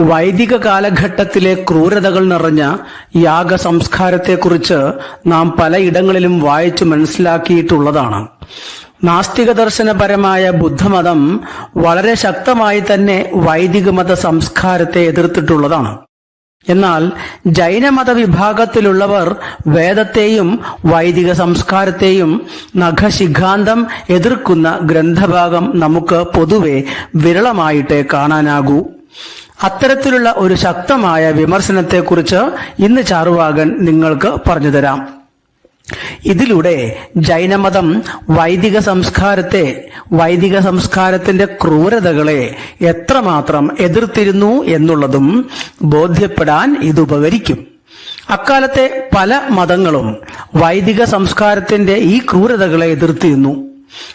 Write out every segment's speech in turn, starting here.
വൈദിക കാലഘട്ടത്തിലെ ക്രൂരതകൾ നിറഞ്ഞ യാഗ സംസ്കാരത്തെക്കുറിച്ച് നാം പലയിടങ്ങളിലും വായിച്ചു മനസ്സിലാക്കിയിട്ടുള്ളതാണ്. നാസ്തിക ദർശനപരമായ ബുദ്ധമതം വളരെ ശക്തമായി തന്നെ വൈദിക മത സംസ്കാരത്തെ എതിർത്തിട്ടുള്ളതാണ്. എന്നാൽ ജൈനമത വിഭാഗത്തിലുള്ളവർ വേദത്തെയും വൈദിക സംസ്കാരത്തെയും നഖശിഖാന്തം എതിർക്കുന്ന ഗ്രന്ഥഭാഗം നമുക്ക് പൊതുവെ വിരളമായിട്ടേ കാണാനാകൂ. അത്തരത്തിലുള്ള ഒരു ശക്തമായ വിമർശനത്തെക്കുറിച്ച് ഇന്ന് ചാറുവാകൻ നിങ്ങൾക്ക് പറഞ്ഞു തരാം. ഇതിലൂടെ ജൈനമതം വൈദിക സംസ്കാരത്തെ വൈദിക സംസ്കാരത്തിന്റെ ക്രൂരതകളെ എത്രമാത്രം എതിർത്തിരുന്നു എന്നുള്ളതും ബോധ്യപ്പെടാൻ ഇത് ഉപകരിക്കും. അക്കാലത്തെ പല മതങ്ങളും വൈദിക സംസ്കാരത്തിന്റെ ഈ ക്രൂരതകളെ എതിർത്തിരുന്നു.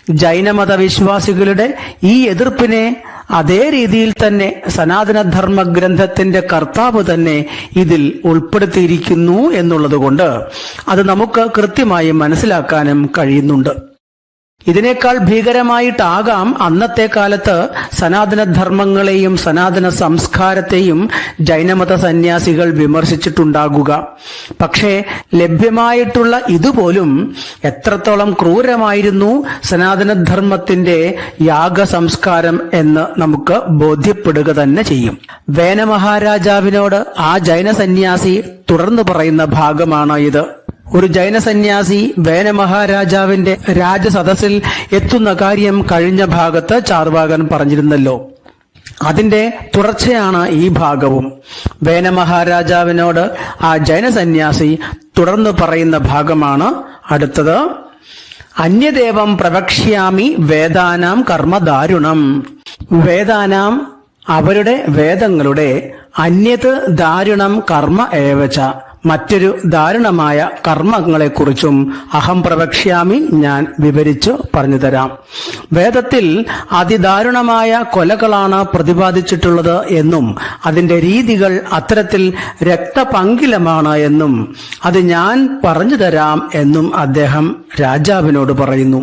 ജൈനമത വിശ്വാസികളുടെ ഈ എതിർപ്പിനെ അതേ രീതിയിൽ തന്നെ സനാതനധർമ്മ ഗ്രന്ഥത്തിന്റെ കർത്താവ് തന്നെ ഇതിൽ ഉൾപ്പെടുത്തിയിരിക്കുന്നു എന്നുള്ളതുകൊണ്ട് അത് നമുക്ക് കൃത്യമായി മനസ്സിലാക്കാനും കഴിയുന്നുണ്ട്. ഇതിനേക്കാൾ ഭീകരമായിട്ടാകാം അന്നത്തെ കാലത്ത് സനാതന ധർമ്മങ്ങളെയും സനാതന സംസ്കാരത്തെയും ജൈനമത സന്യാസികൾ വിമർശിച്ചിട്ടുണ്ടാകുക. പക്ഷേ ലഭ്യമായിട്ടുള്ള ഇതുപോലും എത്രത്തോളം ക്രൂരമായിരുന്നു സനാതനധർമ്മത്തിന്റെ യാഗ സംസ്കാരം എന്ന് നമുക്ക് ബോധ്യപ്പെടുക തന്നെ ചെയ്യും. വേനമഹാരാജാവിനോട് ആ ജൈന സന്യാസി തുടർന്ന് പറയുന്ന ഭാഗമാണ് ഇത്? ഒരു ജൈന സന്യാസി വേന മഹാരാജാവിന്റെ രാജസദസ്സിൽ എത്തുന്ന കാര്യം കഴിഞ്ഞ ഭാഗത്ത് ചാർവാകൻ പറഞ്ഞിരുന്നല്ലോ. അതിന്റെ തുടർച്ചയാണ് ഈ ഭാഗവും. വേന മഹാരാജാവിനോട് ആ ജൈന സന്യാസി തുടർന്ന് പറയുന്ന ഭാഗമാണ് അടുത്തത്. അന്യദേവം പ്രവക്ഷ്യാമി വേദാനാം കർമ്മദാരുണം. വേദാനാം അവരുടെ വേദങ്ങളുടെ അന്യത് ദാരുണം കർമ്മ ഏവച. മറ്റൊരു ദാരുണമായ കർമ്മങ്ങളെക്കുറിച്ചും അഹം പ്രവക്ഷ്യാമി ഞാൻ വിവരിച്ചു പറഞ്ഞു തരാം. വേദത്തിൽ അതിദാരുണമായ കൊലകളാണ് പ്രതിപാദിച്ചിട്ടുള്ളത് എന്നും അതിന്റെ രീതികൾ അത്തരത്തിൽ രക്തപങ്കിലമാണ് എന്നും അത് ഞാൻ പറഞ്ഞു തരാം എന്നും അദ്ദേഹം രാജാവിനോട് പറയുന്നു.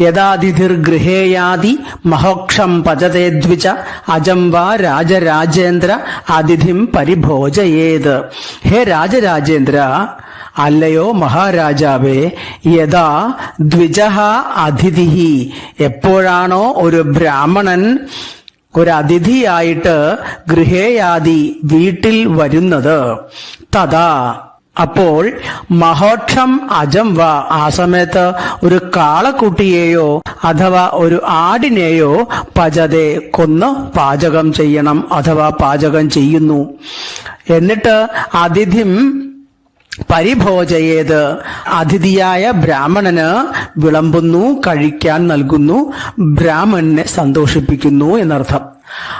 യഥാതിഥിർഗൃഹേയാതി മഹോക്ഷം പചതേ ദ്വിജ അജം വാ രാജരാജേന്ദ്ര അതിഥിം പരിഭോജയേത്. ഹേ രാജരാജേന്ദ്ര അല്ലയോ മഹാരാജാവേ യഥാ ദ്വിജ അതിഥി. എപ്പോഴാണോ ഒരു ബ്രാഹ്മണൻ ഒരു അതിഥിയായിട്ട് ഗൃഹേയാദി വീട്ടിൽ വരുന്നത് തഥാ അപ്പോൾ മഹോക്ഷം അജം വ. ആ സമയത്ത് ഒരു കാളക്കുട്ടിയെയോ അഥവാ ഒരു ആടിനെയോ പജതെ കൊന്ന് പാചകം ചെയ്യണം അഥവാ പാചകം ചെയ്യുന്നു. എന്നിട്ട് അതിഥിം പരിഭോജയേത്. അതിഥിയായ ബ്രാഹ്മണന് വിളമ്പുന്നു കഴിക്കാൻ നൽകുന്നു ബ്രാഹ്മണനെ സന്തോഷിപ്പിക്കുന്നു എന്നർത്ഥം.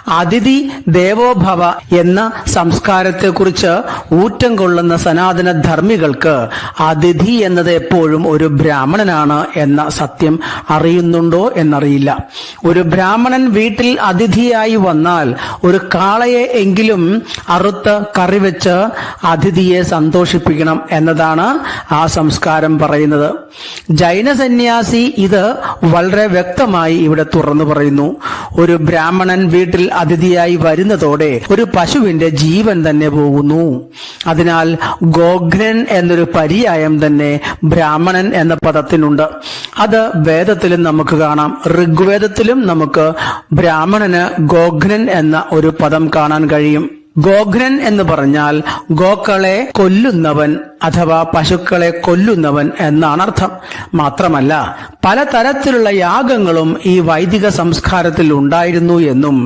അതിഥി ദേവോഭവ എന്ന സംസ്കാരത്തെക്കുറിച്ച് ഊറ്റം കൊള്ളുന്ന സനാതന ധർമ്മികൾക്ക് അതിഥി എന്നത് എപ്പോഴും ഒരു ബ്രാഹ്മണനാണ് എന്ന സത്യം അറിയുന്നുണ്ടോ എന്നറിയില്ല. ഒരു ബ്രാഹ്മണൻ വീട്ടിൽ അതിഥിയായി വന്നാൽ ഒരു കാളയെ എങ്കിലും അറുത്ത് കറിവെച്ച് അതിഥിയെ സന്തോഷിപ്പിക്കണം എന്നതാണ് ആ സംസ്കാരം പറയുന്നത്. ജൈന സന്യാസി ഇത് വളരെ വ്യക്തമായി ഇവിടെ തുറന്നു പറയുന്നു. ഒരു ബ്രാഹ്മണൻ വീട്ടിൽ അതിഥിയായി വരുന്നതോടെ ഒരു പശുവിന്റെ ജീവൻ തന്നെ പോകുന്നു. അതിനാൽ ഗോഘ്നൻ എന്നൊരു പര്യായം തന്നെ ബ്രാഹ്മണൻ എന്ന പദത്തിനുണ്ട്. അത് വേദത്തിലും നമുക്ക് കാണാം. ഋഗ്വേദത്തിലും നമുക്ക് ബ്രാഹ്മണന് ഗോഘ്നൻ എന്ന ഒരു പദം കാണാൻ കഴിയും. ഗോഘ്നൻ എന്ന് പറഞ്ഞാൽ ഗോക്കളെ കൊല്ലുന്നവൻ അഥവാ പശുക്കളെ കൊല്ലുന്നവൻ എന്നാണ് അർത്ഥം. മാത്രമല്ല പലതരത്തിലുള്ള യാഗങ്ങളും ഈ വൈദിക സംസ്കാരത്തിൽ ഉണ്ടായിരുന്നു എന്നും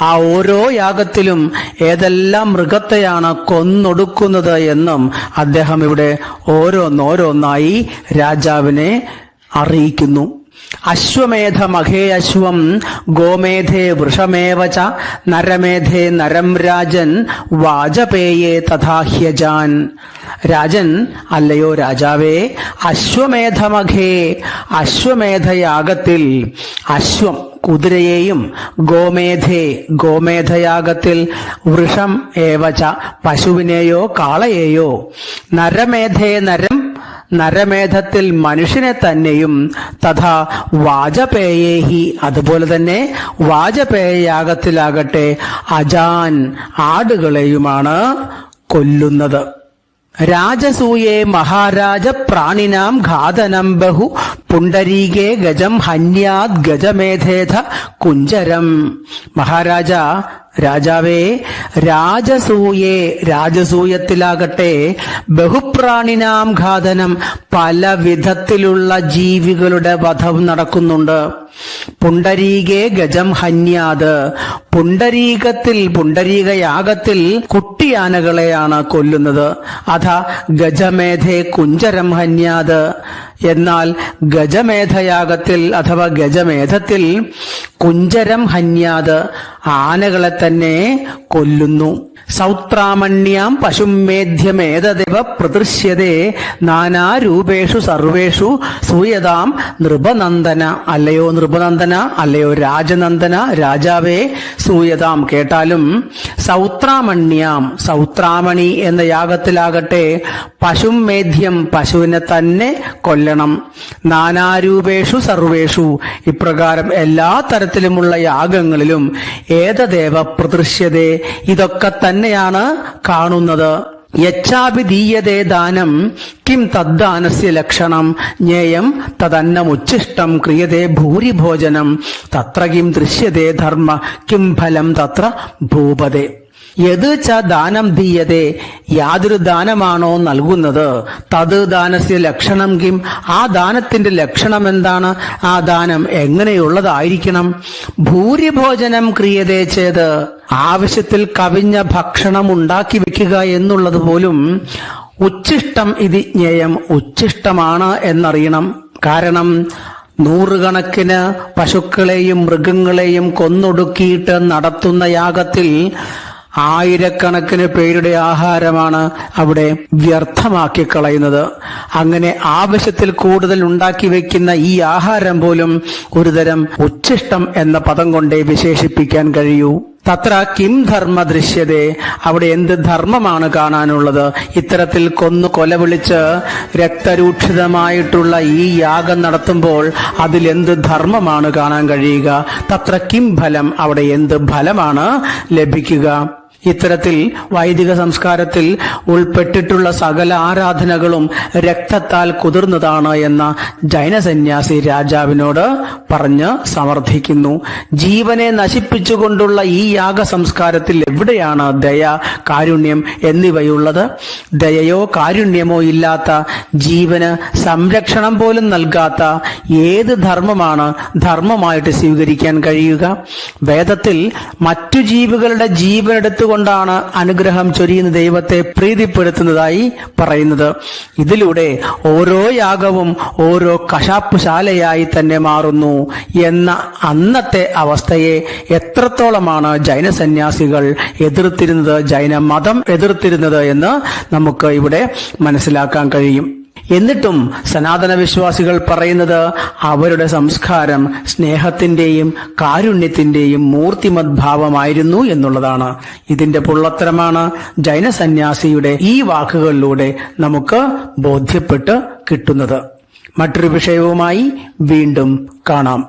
ആ ഓരോ യാഗത്തിലും ഏതെല്ലാം മൃഗത്തെയാണ് കൊന്നൊടുക്കുന്നത് എന്നും അദ്ദേഹം ഇവിടെ ഓരോന്നോരോന്നായി രാജാവിനെ അറിയിക്കുന്നു. അശ്വമേധ മഹേ അശ്വം ഗോമേധേ വൃഷമേവച നരമേധേ നരം രാജൻ വാജപേയേ തഥാഹ്യജാൻ രാജൻ അല്ലയോ രാജാവേ അശ്വമേധമഖേ അശ്വമേധയാഗത്തിൽ അശ്വം കുതിരയെയും ഗോമേധേ ഗോമേധയാഗത്തിൽ വൃഷം ഏവച പശുവിനെയോ കാളയെയോ നരമേധേ നരം നരമേധത്തിൽ മനുഷ്യനെ തന്നെയും തഥാ വാജപേയേഹി അതുപോലെ തന്നെ വാജപേയയാഗത്തിലാകട്ടെ അജാൻ ആടുകളെയുമാണ് കൊല്ലുന്നത്. രാജസൂയേ മഹാരാജ പ്രാണിനാം ഘാതനം ബഹു പുണ്ടരീകേ ഗജം ഹന്യാത് ഗജമേധേധ കുഞ്ചരം. മഹാരാജ രാജാവേ രാജസൂയേ രാജസൂയത്തിലാകട്ടെ ബഹുപ്രാണിനാം ഘാതനം പല വിധത്തിലുള്ള ജീവികളുടെ വധം നടക്കുന്നുണ്ട്. പുണ്ടരീകേ ഗജം ഹന്യാത്. പുണ്ടരീകത്തിൽ പുണ്ടരീകയാഗത്തിൽ കുട്ടിയാനകളെയാണ് കൊല്ലുന്നത്. അഥ ഗജമേധേ കുഞ്ചരം ഹന്യാത്. എന്നാൽ ഗജമേധയാഗത്തിൽ അഥവാ ഗജമേധത്തിൽ കുഞ്ചരം ഹന്യാത് ആനകളെ തന്നെ കൊല്ലുന്നു. സൗത്രാമണ്യാം പശുമേധ്യമേതദേവ പ്രദൃശ്യതേ. നാനാരൂപേഷു സർവേഷു സൂയതാം നൃപനന്ദന. അല്ലയോ നൃപനന്ദന അല്ലയോ രാജനന്ദന രാജാവേ സൂയതാം. കേട്ടാലും സൗത്രാമണ്യാം സൗത്രാമണി എന്ന യാഗത്തിലാകട്ടെ പശുമേധ്യം പശുവിനെ തന്നെ കൊല്ലണം. നാനാരൂപേഷു സർവേഷു. ഇപ്രകാരം എല്ലാ തരത്തിലുമുള്ള യാഗങ്ങളിലും ഏതദേവ പ്രദൃശ്യതേ? ഇതൊക്കെ തന്നെയാണ് കാണുന്നത്. യച്ഛാഭിധീയതേ ദാനം കിം തദ്ദാനസ്യ ലക്ഷണം ജ്ഞേയം തദന്നമുച്ഛിഷ്ടം ക്രിയതേ ഭൂരിഭോജനം തത്ര കിം ദൃശ്യതേ ധർമ്മ കിം ഫലം തത്ര ഭൂപതേ. യത് ച ദാനം ദീയതേ യാതൊരു ദാനമാണോ നൽകുന്നത്? തത് ദാനസ്യ ലക്ഷണം കിം? ആ ദാനത്തിന്റെ ലക്ഷണം എന്താണ്? ആ ദാനം എങ്ങനെയുള്ളതായിരിക്കണം? ഭൂരിഭോജനം ക്രിയതേ ചെയ്ത് ആവശ്യത്തിൽ കവിഞ്ഞ ഭക്ഷണം ഉണ്ടാക്കി വെക്കുക എന്നുള്ളത് പോലും ഉച്ഛിഷ്ടം ഇത് ജ്ഞേയം ഉച്ഛിഷ്ടമാണ് എന്നറിയണം. കാരണം നൂറുകണക്കിന് പശുക്കളെയും മൃഗങ്ങളെയും കൊന്നൊടുക്കിയിട്ട് നടത്തുന്ന യാഗത്തിൽ ആയിരക്കണക്കിന് പേരുടെ ആഹാരമാണ് അവിടെ വ്യർത്ഥമാക്കി കളയുന്നത് അങ്ങനെ ആവശ്യത്തിൽ കൂടുതൽ ഉണ്ടാക്കി വെക്കുന്ന ഈ ആഹാരം പോലും ഒരുതരം ഉച്ഛിഷ്ടം എന്ന പദം കൊണ്ടേ വിശേഷിപ്പിക്കാൻ കഴിയൂ. തത്ര കിം ധർമ്മ ദൃശ്യതേ. അവിടെ എന്ത് ധർമ്മമാണ് കാണാനുള്ളത്? ഇത്തരത്തിൽ കൊന്നു കൊല വിളിച്ച് രക്തരൂക്ഷിതമായിട്ടുള്ള ഈ യാഗം നടത്തുമ്പോൾ അതിൽ എന്ത് ധർമ്മമാണ് കാണാൻ കഴിയുക? തത്ര കിം ഫലം? അവിടെ എന്ത് ഫലമാണ് ലഭിക്കുക? ഇത്തരത്തിൽ വൈദിക സംസ്കാരത്തിൽ ഉൾപ്പെട്ടിട്ടുള്ള സകല ആരാധനകളും രക്തത്താൽ കുതിർന്നതാണ് എന്ന ജൈനസന്യാസി രാജാവിനോട് പറഞ്ഞ് സമർത്ഥിക്കുന്നു. ജീവനെ നശിപ്പിച്ചുകൊണ്ടുള്ള ഈ യാഗ സംസ്കാരത്തിൽ എവിടെയാണ് ദയ കാരുണ്യം എന്നിവയുള്ളത്? ദയയോ കാരുണ്യമോ ഇല്ലാത്ത ജീവന് സംരക്ഷണം പോലും നൽകാത്ത ഏത് ധർമ്മമാണ് ധർമ്മമായിട്ട് സ്വീകരിക്കാൻ കഴിയുക? വേദത്തിൽ മറ്റു ജീവികളുടെ ജീവൻ എടുത്തുകൊണ്ടാണ് അനുഗ്രഹം ചൊരിയുന്ന ദൈവത്തെ പ്രീതിപ്പെടുത്തുന്നതായി പറയുന്നത്. ഇതിലൂടെ ഓരോ യാഗവും ഓരോ കശാപ്പുശാലയായി തന്നെ മാറുന്നു എന്ന അന്നത്തെ അവസ്ഥയെ എത്രത്തോളമാണ് ജൈന സന്യാസികൾ എതിർത്തിരുന്നത് ജൈന മതം എതിർത്തിരുന്നത് എന്ന് നമുക്ക് ഇവിടെ മനസ്സിലാക്കാൻ കഴിയും. എന്നിട്ടും സനാതന വിശ്വാസികൾ പറയുന്നത് അവരുടെ സംസ്കാരം സ്നേഹത്തിന്റെയും കാരുണ്യത്തിന്റെയും മൂർത്തിമത് ഭാവമായിരുന്നു എന്നുള്ളതാണ്. ഇതിന്റെ പൊള്ളത്തരമാണ് ജൈന സന്യാസിയുടെ ഈ വാക്കുകളിലൂടെ നമുക്ക് ബോധ്യപ്പെട്ട് കിട്ടുന്നത്. മറ്റൊരു വിഷയവുമായി വീണ്ടും കാണാം.